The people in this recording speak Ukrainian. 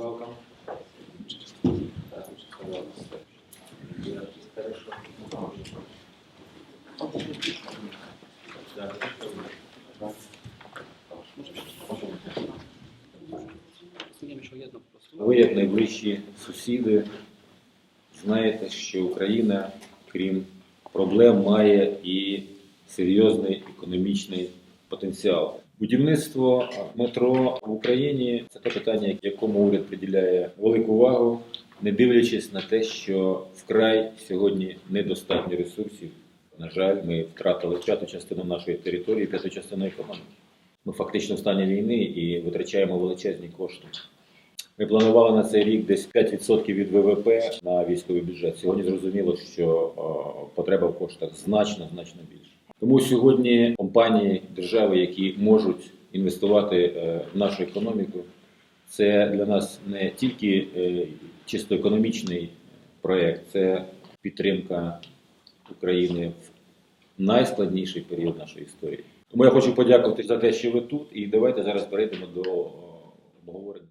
welcome. Ви, як найближчі сусіди, знаєте, що Україна, крім проблем, має і серйозний економічний потенціал. Будівництво метро в Україні це те питання, якому уряд приділяє велику увагу, не дивлячись на те, що вкрай сьогодні недостатньо ресурсів. На жаль, ми втратили п'яту частину нашої території, п'яту частину економіки. Ми фактично в стані війни і витрачаємо величезні кошти. Ми планували на цей рік десь 5% від ВВП на військовий бюджет. Сьогодні зрозуміло, що потреба в коштах значно значно більше. Тому сьогодні компанії, держави, які можуть інвестувати е, в нашу економіку, це для нас не тільки е, чисто економічний проєкт, це підтримка України в найскладніший період нашої історії. Тому я хочу подякувати за те, що ви тут, і давайте зараз перейдемо до е, обговорення.